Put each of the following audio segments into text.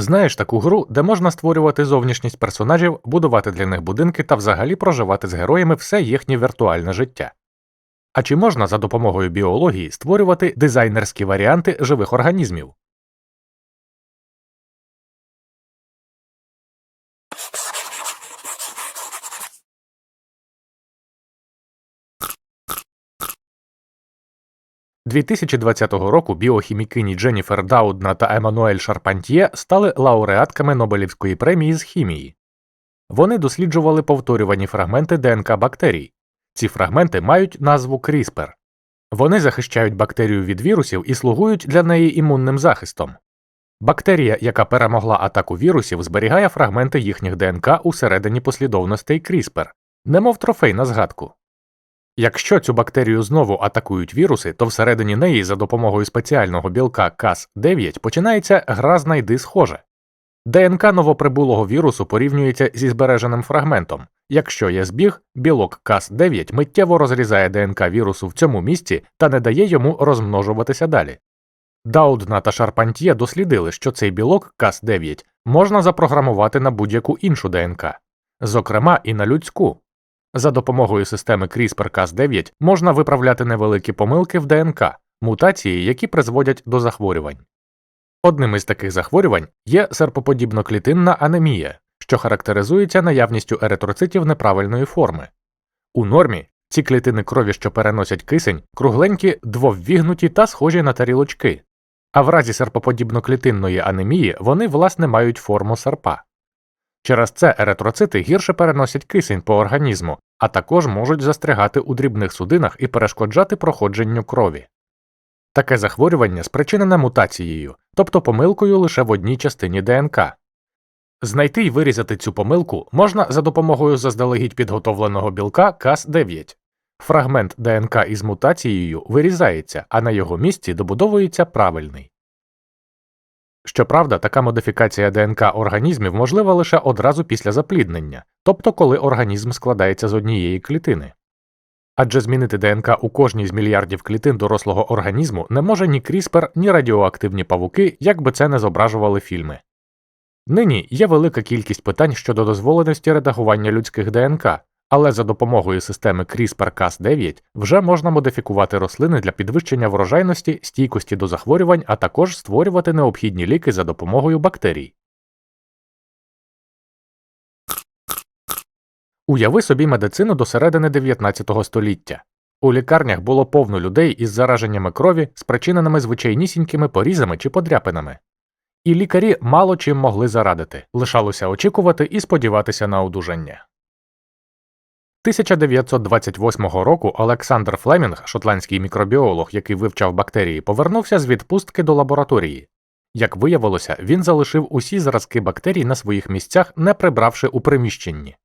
Знаєш таку гру, де можна створювати зовнішність персонажів, будувати для них будинки та взагалі проживати з героями все їхнє віртуальне життя. А чи можна за допомогою біології створювати дизайнерські варіанти живих організмів? – 2020 року біохімікині Дженніфер Даудна та Еммануель Шарпантьє стали лауреатками Нобелівської премії з хімії. Вони досліджували повторювані фрагменти ДНК бактерій. Ці фрагменти мають назву CRISPR. Вони захищають бактерію від вірусів і слугують для неї імунним захистом. Бактерія, яка перемогла атаку вірусів, зберігає фрагменти їхніх ДНК усередині послідовностей CRISPR, немов трофей на згадку. Якщо цю бактерію знову атакують віруси, то всередині неї за допомогою спеціального білка Cas9 починається гра знайди схоже. ДНК новоприбулого вірусу порівнюється зі збереженим фрагментом. Якщо є збіг, білок Cas9 миттєво розрізає ДНК вірусу в цьому місці та не дає йому розмножуватися далі. Даудна та Шарпантьє дослідили, що цей білок Cas9 можна запрограмувати на будь-яку іншу ДНК, зокрема і на людську. За допомогою системи CRISPR-Cas9 можна виправляти невеликі помилки в ДНК, мутації, які призводять до захворювань. Одним із таких захворювань є серпоподібноклітинна анемія, що характеризується наявністю еритроцитів неправильної форми. У нормі ці клітини крові, що переносять кисень, кругленькі, двоввігнуті та схожі на тарілочки, а в разі серпоподібноклітинної анемії вони власне мають форму серпа. Через це еритроцити гірше переносять кисень по організму, а також можуть застрягати у дрібних судинах і перешкоджати проходженню крові. Таке захворювання спричинене мутацією, тобто помилкою лише в одній частині ДНК. Знайти й вирізати цю помилку можна за допомогою заздалегідь підготовленого білка Cas9. Фрагмент ДНК із мутацією вирізається, а на його місці добудовується правильний. Щоправда, така модифікація ДНК організмів можлива лише одразу після запліднення, тобто коли організм складається з однієї клітини. Адже змінити ДНК у кожній з мільярдів клітин дорослого організму не може ні CRISPR, ні радіоактивні павуки, як би це не зображували фільми. Нині є велика кількість питань щодо дозволеності редагування людських ДНК, але за допомогою системи CRISPR-Cas9 вже можна модифікувати рослини для підвищення врожайності, стійкості до захворювань, а також створювати необхідні ліки за допомогою бактерій. Уяви собі медицину до середини 19 століття. У лікарнях було повно людей із зараженнями крові, спричиненими звичайнісінькими порізами чи подряпинами. І лікарі мало чим могли зарадити, лишалося очікувати і сподіватися на одужання. 1928 року Олександр Флемінг, шотландський мікробіолог, який вивчав бактерії, повернувся з відпустки до лабораторії. Як виявилося, він залишив усі зразки бактерій на своїх місцях, не прибравши у приміщенні.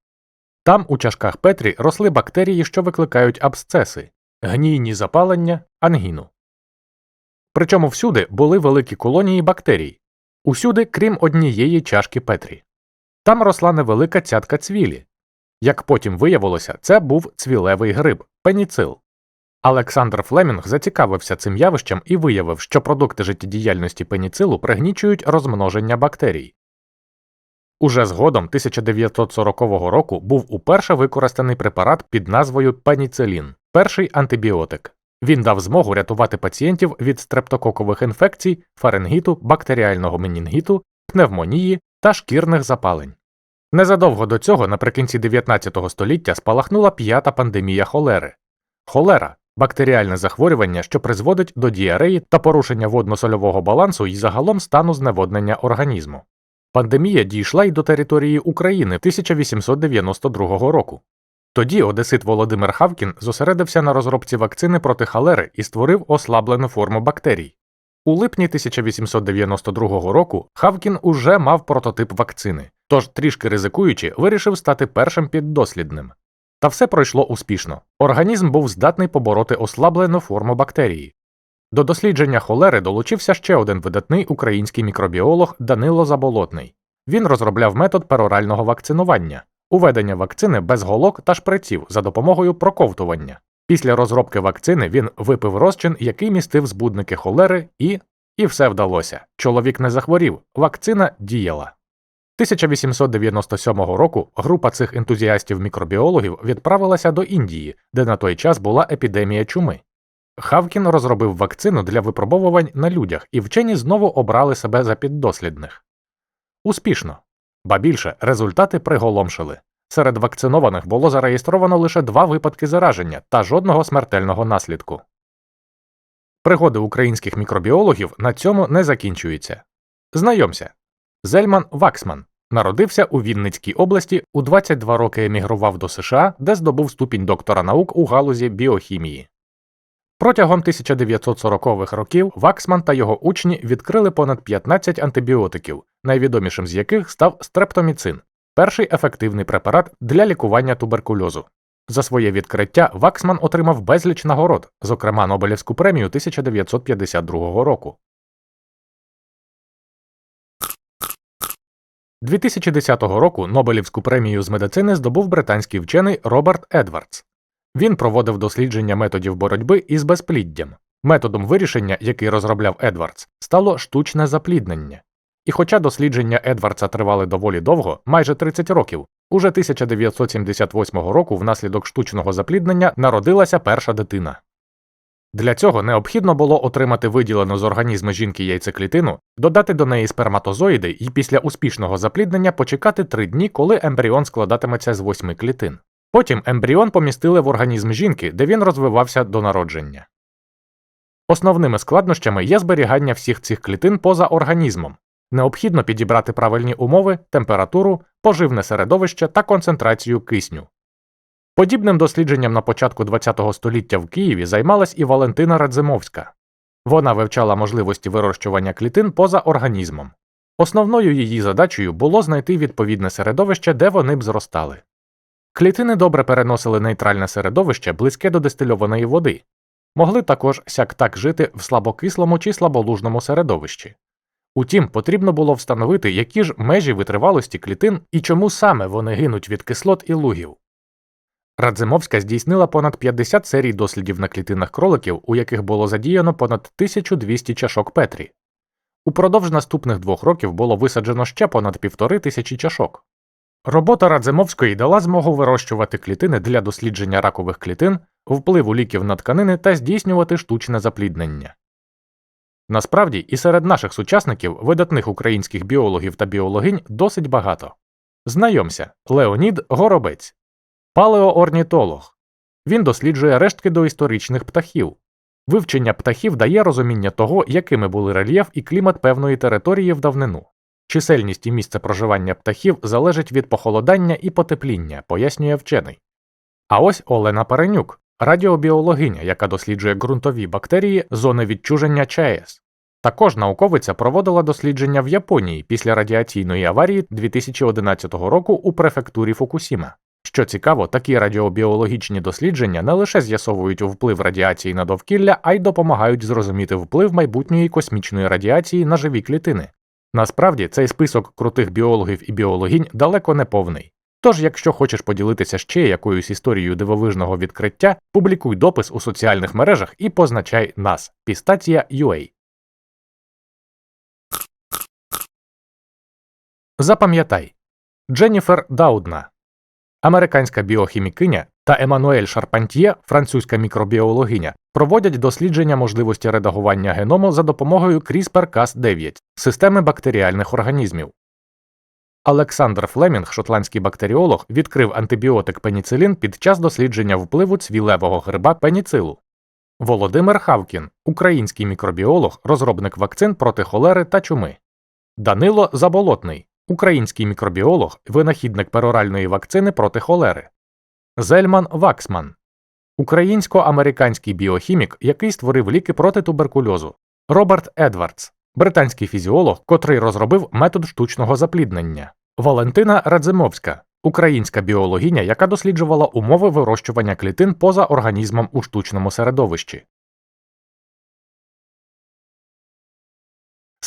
Там у чашках Петрі росли бактерії, що викликають абсцеси, гнійні запалення, ангіну. Причому всюди були великі колонії бактерій, усюди, крім однієї чашки Петрі. Там росла невелика цятка цвілі. Як потім виявилося, це був цвілевий гриб пеніцил. Олександр Флемінг зацікавився цим явищем і виявив, що продукти життєдіяльності пеніцилу пригнічують розмноження бактерій. Уже згодом 1940 року був уперше використаний препарат під назвою пеніцилін, перший антибіотик. Він дав змогу рятувати пацієнтів від стрептококових інфекцій, фаренгіту, бактеріального менінгіту, пневмонії та шкірних запалень. Незадовго до цього, наприкінці 19 століття, спалахнула п'ята пандемія холери. Холера бактеріальне захворювання, що призводить до діареї та порушення водно-сольового балансу і загалом стану зневоднення організму. Пандемія дійшла й до території України 1892 року. Тоді Одесит Володимир Хавкін зосередився на розробці вакцини проти холери і створив ослаблену форму бактерій. У липні 1892 року Хавкін уже мав прототип вакцини, тож, трішки ризикуючи, вирішив стати першим піддослідним. Та все пройшло успішно. Організм був здатний побороти ослаблену форму бактерії. До дослідження холери долучився ще один видатний український мікробіолог Данило Заболотний. Він розробляв метод перорального вакцинування, уведення вакцини без голок та шприців за допомогою проковтування. Після розробки вакцини він випив розчин, який містив збудники холери, і І все вдалося. Чоловік не захворів, вакцина діяла. 1897 року група цих ентузіастів-мікробіологів відправилася до Індії, де на той час була епідемія чуми. Хавкін розробив вакцину для випробовувань на людях, і вчені знову обрали себе за піддослідних. Успішно. Ба більше результати приголомшили. Серед вакцинованих було зареєстровано лише два випадки зараження та жодного смертельного наслідку. Пригоди українських мікробіологів на цьому не закінчуються. Знайомся. Зельман Ваксман народився у Вінницькій області, у 22 роки емігрував до США, де здобув ступінь доктора наук у галузі біохімії. Протягом 1940-х років Ваксман та його учні відкрили понад 15 антибіотиків, найвідомішим з яких став стрептоміцин, перший ефективний препарат для лікування туберкульозу. За своє відкриття Ваксман отримав безліч нагород, зокрема Нобелівську премію 1952 року. 2010 року Нобелівську премію з медицини здобув британський вчений Роберт Едвардс. Він проводив дослідження методів боротьби із безпліддям. Методом вирішення, який розробляв Едвардс, стало штучне запліднення. І хоча дослідження Едвардса тривали доволі довго, майже 30 років, уже 1978 року внаслідок штучного запліднення народилася перша дитина. Для цього необхідно було отримати виділену з організму жінки яйцеклітину, додати до неї сперматозоїди і після успішного запліднення почекати три дні, коли ембріон складатиметься з восьми клітин. Потім ембріон помістили в організм жінки, де він розвивався до народження. Основними складнощами є зберігання всіх цих клітин поза організмом. Необхідно підібрати правильні умови, температуру, поживне середовище та концентрацію кисню. Подібним дослідженням на початку ХХ століття в Києві займалась і Валентина Радзимовська. Вона вивчала можливості вирощування клітин поза організмом. Основною її задачею було знайти відповідне середовище, де вони б зростали. Клітини добре переносили нейтральне середовище близьке до дистильованої води, могли також сяк так жити в слабокислому чи слаболужному середовищі. Утім, потрібно було встановити, які ж межі витривалості клітин і чому саме вони гинуть від кислот і лугів. Радзимовська здійснила понад 50 серій дослідів на клітинах кроликів, у яких було задіяно понад 1200 чашок Петрі. Упродовж наступних двох років було висаджено ще понад півтори тисячі чашок. Робота Радзимовської дала змогу вирощувати клітини для дослідження ракових клітин, впливу ліків на тканини та здійснювати штучне запліднення. Насправді, і серед наших сучасників, видатних українських біологів та біологинь, досить багато. Знайомся, Леонід Горобець, палеоорнітолог. Він досліджує рештки доісторичних птахів. Вивчення птахів дає розуміння того, якими були рельєф і клімат певної території в давнину. Чисельність і місце проживання птахів залежить від похолодання і потепління, пояснює вчений. А ось Олена Паренюк, радіобіологиня, яка досліджує ґрунтові бактерії зони відчуження ЧАЕС. Також науковиця проводила дослідження в Японії після радіаційної аварії 2011 року у префектурі Фукусіма. Що цікаво, такі радіобіологічні дослідження не лише з'ясовують вплив радіації на довкілля, а й допомагають зрозуміти вплив майбутньої космічної радіації на живі клітини. Насправді цей список крутих біологів і біологінь далеко не повний. Тож, якщо хочеш поділитися ще якоюсь історією дивовижного відкриття, публікуй допис у соціальних мережах і позначай нас Пістація.ua. Запам'ятай Дженніфер Даудна, американська біохімікиня та Еммануель Шарпантьє, французька мікробіологиня, проводять дослідження можливості редагування геному за допомогою CRISPR-Cas9 системи бактеріальних організмів. Олександр Флемінг, шотландський бактеріолог, відкрив антибіотик пеніцилін під час дослідження впливу цвілевого гриба пеніцилу. Володимир Хавкін, український мікробіолог, розробник вакцин проти холери та чуми. Данило Заболотний, український мікробіолог, винахідник пероральної вакцини проти холери. Зельман Ваксман, українсько-американський біохімік, який створив ліки проти туберкульозу. Роберт Едвардс, британський фізіолог, котрий розробив метод штучного запліднення. Валентина Радзимовська, українська біологиня, яка досліджувала умови вирощування клітин поза організмом у штучному середовищі.